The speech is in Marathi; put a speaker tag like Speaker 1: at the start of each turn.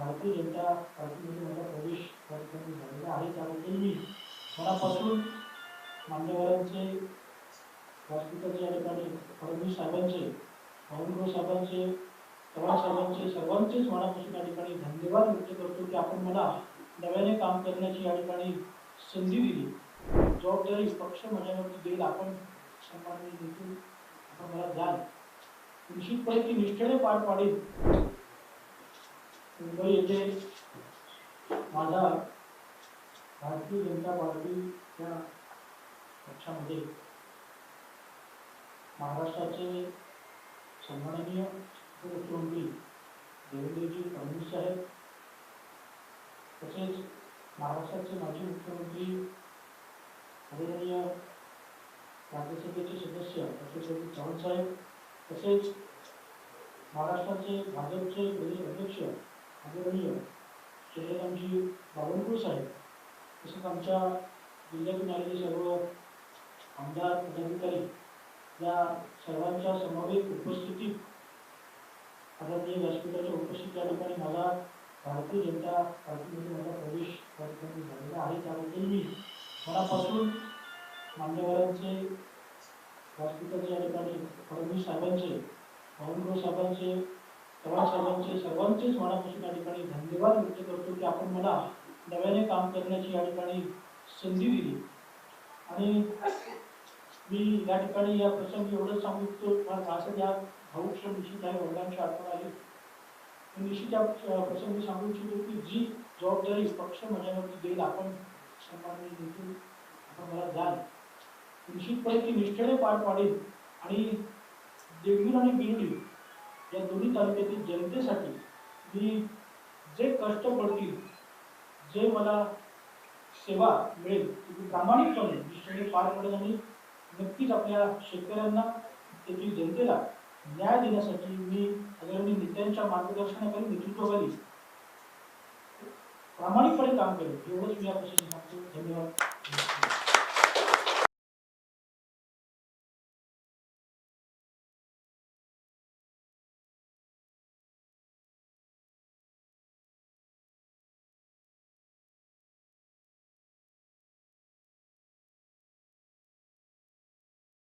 Speaker 1: भारतीय जनता पार्टीमध्ये माझा प्रवेश या ठिकाणी झालेला आहे. त्याबद्दल मी मनापासून मान्यवरांचे व्यासपीठाचे या ठिकाणी फडणवीस साहेबांचे बावनकुळे साहेबांचे चव्हाण साहेबांचे सर्वांचेच मनापासून या ठिकाणी धन्यवाद व्यक्त करतो की आपण मला नव्याने काम करण्याची या ठिकाणी संधी दिली. जबाबदारी पक्ष माझ्यावरती देईल आपण सन्माननीय देखील आपण मला द्याल. निश्चितपणे ती निष्ठेने पार पाडेल. मुंबई येथे माझा भारतीय जनता पार्टीच्या पक्षामध्ये महाराष्ट्राचे सन्माननीय उपमुख्यमंत्री देवेंद्रजी फडणवीस साहेब तसेच महाराष्ट्राचे माजी मुख्यमंत्री आदरणीय राज्यसभेचे सदस्य अशोकजी चव्हाण साहेब तसेच महाराष्ट्राचे भाजपचे प्रदेश अध्यक्ष आदरणीय चंद्रकांतजी बावनकुळे साहेब तसंच आमच्या जिल्ह्यातून आलेले सर्व आमदार पदाधिकारी या सर्वांच्या समवेत उपस्थितीत आदरणीय व्यासपीठाच्या उपस्थित त्या ठिकाणी मला भारतीय जनता पार्टीमध्ये माझा प्रवेश कार्यक्रम झालेला आहे. त्याबद्दल मी मनापासून मान्यवरांचे व्यासपीठाच्या या ठिकाणी फडणवीस साहेबांचे बावनकुळ साहेबांचे सर्वांचे सर्वांचे सर्वांचेच मनापासून या ठिकाणी धन्यवाद व्यक्त करतो की आपण मला नव्याने काम करण्याची या ठिकाणी संधी दिली. आणि मी या ठिकाणी या प्रसंगी एवढंच सांगू इच्छितो मला असं या भाऊक क्षण निश्चित आहे वडिलांची आठवण आली. मी निश्चित या प्रसंगी सांगू इच्छितो की जी जबाबदारी पक्ष माझ्यावरती देईल आपण सन्माननीय देखील आपण मला द्याल. निश्चितपणे ती निष्ठेने पार पाडेल आणि देगलूर आणि बिरडी या दोन्ही तालुक्यातील जनतेसाठी मी जे कष्ट पडतील जे मला सेवा मिळेल ती प्रामाणिकपणे निष्ठेने पार पडेल आणि नक्कीच आपल्या शेतकऱ्यांना तेथील जनतेला न्याय देण्यासाठी मी आदरणीय नेत्यांच्या मार्गदर्शनाखाली नेतृत्वाखाली प्रामाणिकपणे काम करेल एवढंच मी या धन्यवाद.